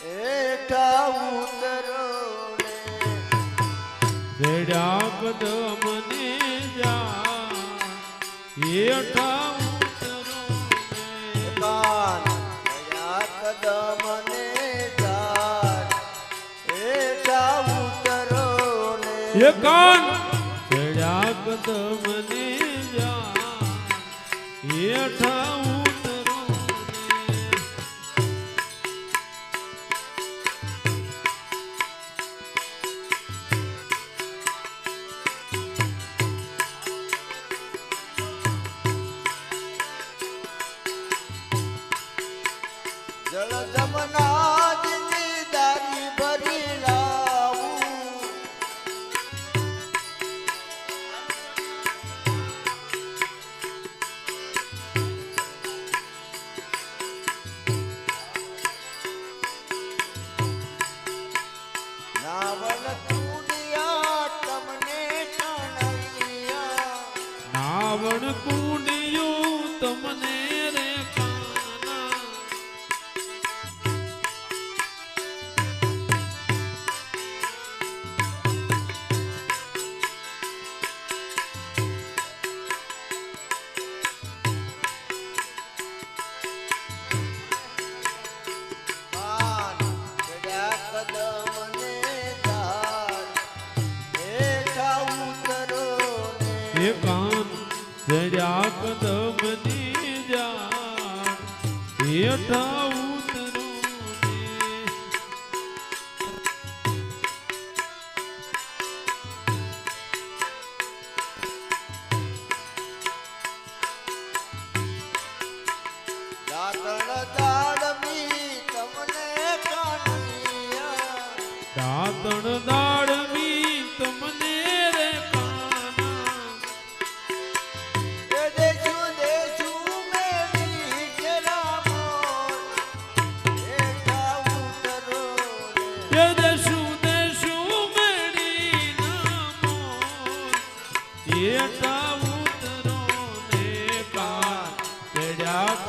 એઠા ઉતરો જડા કદમ ને જા એઠા ઉતરો જડા કદમ ને જા એઠા ઉતરો એ કાન જડા કદમ ને જા એઠા એ કાન ધર્યા કદમની જા એ ઠાઉ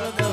Oh,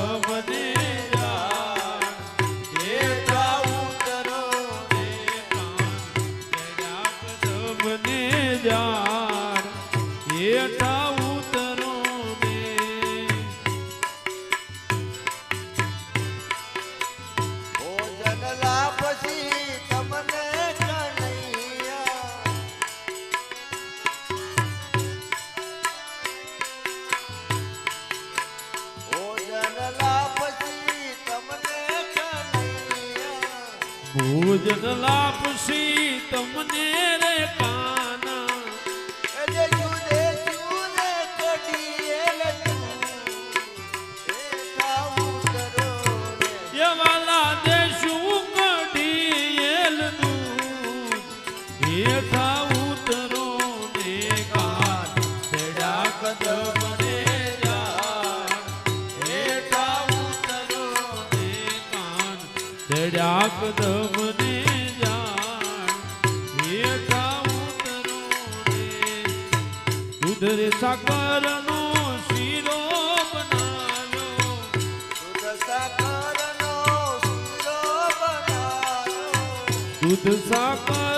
પૂજન લાપસી તમને રે કા ચડ્યા કદમને દુધર સાકર નો શીરો બનાવ્યો. દૂધ સાકર નો શીરો દૂધ સાકર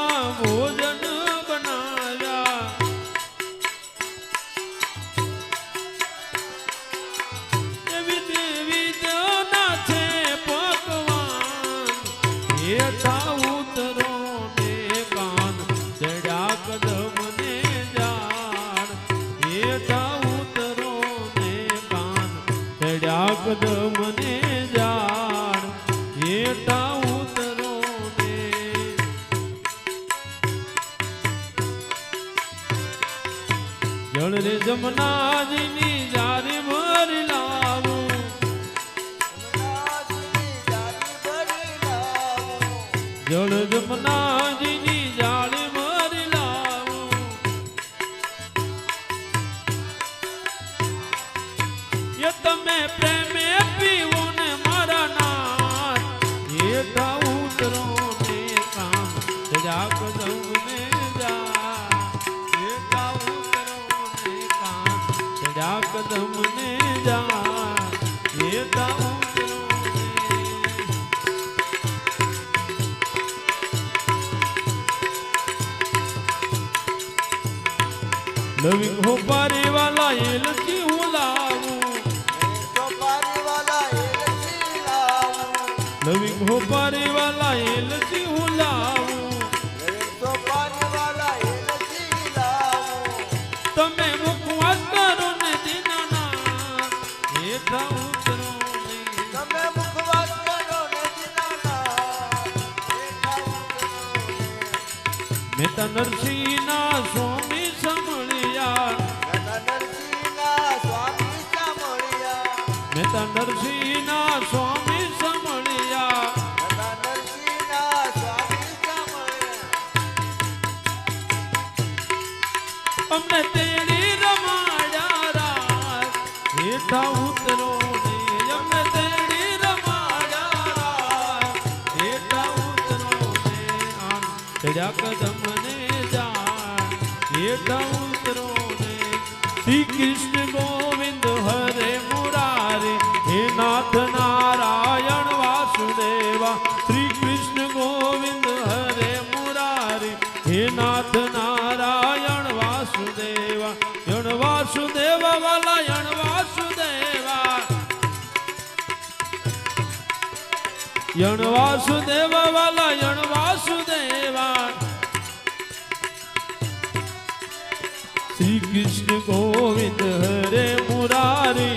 જળ રે જમનાજીની જારી ભરી લાવું. જળ જમના ત્યાં કદમ ને જા હે તા નવી હોપારી વાલા એ લખી હું લાવું. નવી હોપારી મેતા નરસિંહ ના સ્વામી સાંભળ્યા. મેતા નરસિંહ ના સ્વામી હેઠા ઉતરો ચડ્યા કદમ ને જાણ. હેઠા ઉતરો ને શ્રી કૃષ્ણ ಯಣ ವಾಸುದೇವ ವಾಲ ಯಣ ವಾಸುದೇವ ಶ್ರೀ ಕೃಷ್ಣ ಗೋವಿಂದ ಹರೇ ಮುರಾರಿ